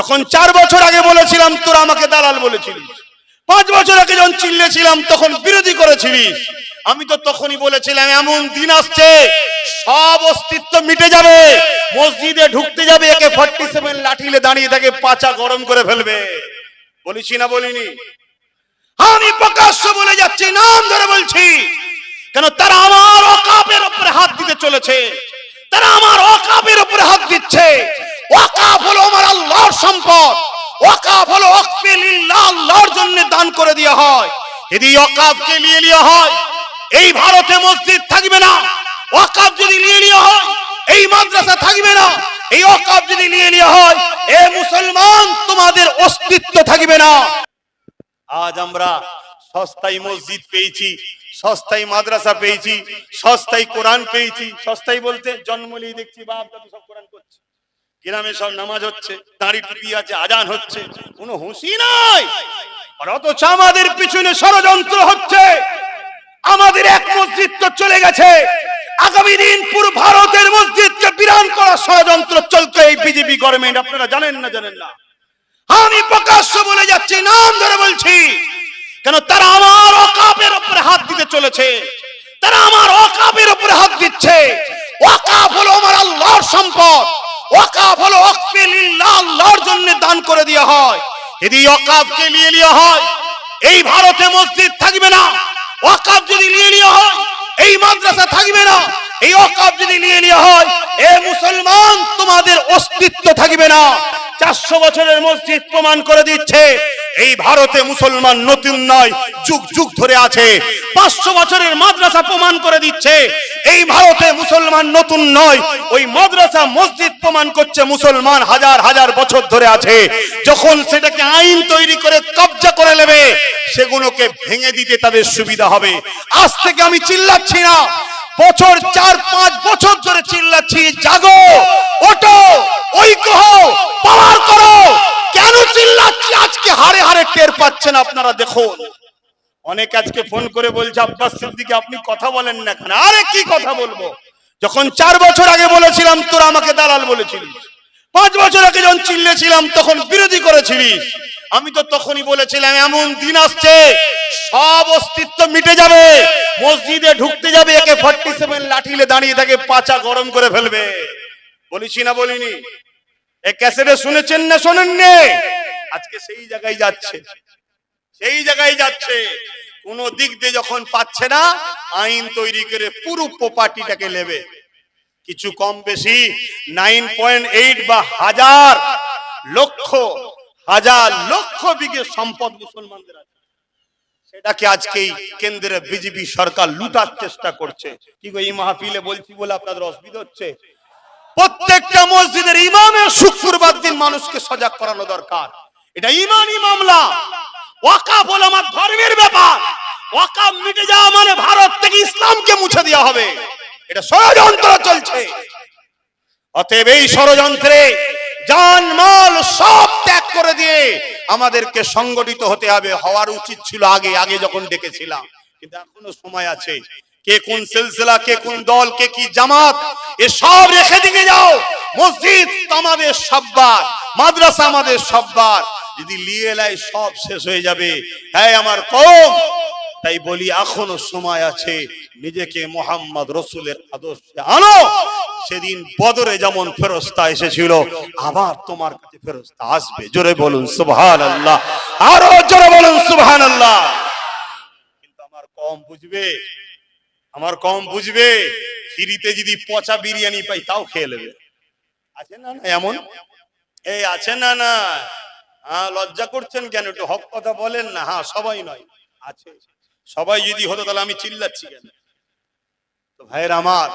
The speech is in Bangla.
যখন চার বছর আগে বলেছিলাম, তোরা আমাকে দালাল বলেছিলিস। পাঁচ বছর আগে যখন চিল্লেছিলাম, তখন বিরোধী করেছিলিস। আমি তো তখনই বলেছিলাম, এমন দিন আসছে, সব অস্তিত্ব মিটে যাবে। মসজিদে ঢুকতে যাবে, একে ফর্টি সেভেন লাঠিলে দাঁড়িয়ে থাকে, পাচা গরম করে ফেলবে। বলেছি না বলিনি। আমি প্রকাশ্য বলে যাচ্ছি, নাম ধরে বলছি, কেন তারা আমার অকাপের উপরে হাত দিতে চলেছে। তারা আমার অকাপের উপরে হাত দিচ্ছে। ওয়াকাফ হলো আল্লাহর সম্পদ। ওয়াকাফ হলো ওয়াকফে লিল্লাহ, আল্লাহর জন্য দান করে দেওয়া হয়। যদি ওয়াকাফকে নিয়ে নেওয়া হয়, এই ভারতে মসজিদ থাকবে না। ওয়াকাফ যদি নিয়ে নেওয়া হয়, এই মাদ্রাসা থাকবে না। এই ওয়াকাফ যদি নিয়ে নেওয়া হয়, এ মুসলমান তোমাদের অস্তিত্ব থাকবে না। আজ আমরা সস্তায় মসজিদ পেয়েছি, সস্তায় মাদ্রাসা পেয়েছি, সস্তায় কোরআন পেয়েছি, সস্তায় বলতে জন্মলেই দেখছি, বাপ দাদু সব কোরআন করছে। গ্রামে সব নামাজ হচ্ছে, দাঁড়ি টুপি আছে, আজান হচ্ছে, কোনো হুঁশি নাই। অথচ আমাদের পিছনে ষড়যন্ত্র হচ্ছে। আমাদের এক মসজিদ তো চলে গেছে। আগামী দিন পুরো ভারতের মসজিদকে বিরান করার ষড়যন্ত্র চলছে এই বিজেপি গভর্নমেন্ট আপনারা জানেন না জানেন না। আমি প্রকাশ্য বলে যাচ্ছি, নাম ধরে বলছি, কেন তারা আমার অকাপের উপরে হাত দিতে চলেছে। তারা আমার অকাপের উপরে হাত দিচ্ছে। ওয়াকাফ হলো আমার আল্লাহর সম্পদ। ওয়াকাফ হলো ওয়াকফে লিল্লাহ, আল্লাহর জন্য দান করে দেওয়া হয়। যদি ওয়াকাফকে নিয়ে নেওয়া হয়, এই ভারতে মসজিদ থাকবে না। ওয়াকাফ যদি নিয়ে নেওয়া হয়, এই মাদ্রাসা থাকবে না। এই ওয়াকাফ যদি নিয়ে নেওয়া হয়, এ মুসলমান, তোমাদের অস্তিত্ব থাকবে না। চারশো বছরের মসজিদ প্রমাণ করে দিচ্ছে, এই ভারতে মুসলমান নতুন নয়, যুগ যুগ ধরে আছে। পাঁচশো বছরের মাদ্রাসা প্রমাণ করে দিচ্ছে, এই ভারতে মুসলমান নতুন নয়, ওই মাদ্রাসা মসজিদ প্রমাণ করছে মুসলমান হাজার হাজার বছর ধরে আছে। যখন সেটাকে আইন তৈরি করে কবজা করে নেবে, সেগুলোকে ভেঙে দিতে তাদের সুবিধা হবে। আজ থেকে আমি চিল্লাচ্ছি না, বছর চার পাঁচ বছর ধরে চিল্লাচ্ছি, জাগো ওটো ঐক্য হও পাওয়ার করো কেন চিল্লাচ্ছি আজকে হারে হারে টের পাচ্ছেন আপনারা, দেখুন। অনেক আজকে ফোন করে বলছে, আব্বাস সিদ্দিকে, আপনি কথা বলেন না কেন? আরে কি কথা বলব? যখন চার বছর আগে বলেছিলাম, তোরা আমাকে দালাল বলেছিলিস। পাঁচ বছর আগে যখন চিল্লেছিলাম, তখন বিরোধী করেছিলিস। আমি তো তখনই বলেছিলাম, এমন দিন আসছে, সব অস্তিত্ব মিটে যাবে। মসজিদে ঢুকতে যাবে, একে ফর্টি সেভেন লাঠিলে দাঁড়িয়ে থাকে, পাচা গরম করে ফেলবে। বলেছি না, বলিনি। এ ক্যাসেটে শুনেছেন না শোনেন শোনেননি? আজকে সেই জায়গায় যাচ্ছে। সেই জায়গায় যাচ্ছে। কোন দিক দিয়ে যখন পাচ্ছে না, আইন তৈরি করে পুরো প্রপার্টিটাকে নেবে। কিছু কম বেশি নাইন পয়েন্ট এইট বা হাজার লক্ষ হাজার লক্ষ বিঘে সম্পদ মুসলমানদের আছে। সেটাকে আজকেই কেন্দ্রে বিজেপি সরকার লুটার চেষ্টা করছে। কি এই মাহফিলে বলছি বলে আপনাদের অসুবিধা হচ্ছে? প্রত্যেকটা মসজিদের ইমামের শুক্রবার দিন মানুষকে সজাগ করানো দরকার। এটা ইমানই মামলা। ওয়াকাফ হলো আমার ধর্মের ব্যাপার। ওয়াকাফ মিটে যাওয়া মানে ভারত থেকে ইসলামকে মুছে দেওয়া হবে। এটা ষড়যন্ত্র চলছে। অতএব এই ষড়যন্ত্রে জান, মাল সব ত্যাগ করে দিয়ে আমাদেরকে সংগঠিত হতে হবে। হওয়ার উচিত ছিল আগে আগে যখন ডেকেছিলাম। কিন্তু এখনও সময় আছে। কে কোন সিলসিলা, কে কোন দল, কে কি জামাত, এ সব রেখে দিকে যাও। মসজিদ আমাদের সববার, মাদ্রাসা আমাদের সববার। যদি লিয়ে লাই সব শেষ হয়ে যাবে হ্যাঁ আমার কম তাই বলি, এখনও সময় আছে, নিজেকে মোহাম্মদ রসুলের আদর্শে আনো। সেদিন বদরে যেমন ফেরস্তা এসেছিল, আবার তোমার কাছে ফেরস্তা আসবে। জোরে বলুন সুবহান আল্লাহ আরও জোরে বলুন সুবহান আল্লাহ কিন্তু আমার কম বুঝবে আমার কম বুঝবে, ফ্রিতে যদি পচা বিরিয়ানি পাই, তাও খেয়ে নেবে। আছে না না, এমন? এই আছে না না। হ্যাঁ লজ্জা করছেন কেন? একটু হক কথা বলেন না। হ্যাঁ সবাই নয়। আছে। সবাই যদি হতো, তাহলে আমি চিল্লাচ্ছি কেন? তো ভাইয়ের আমার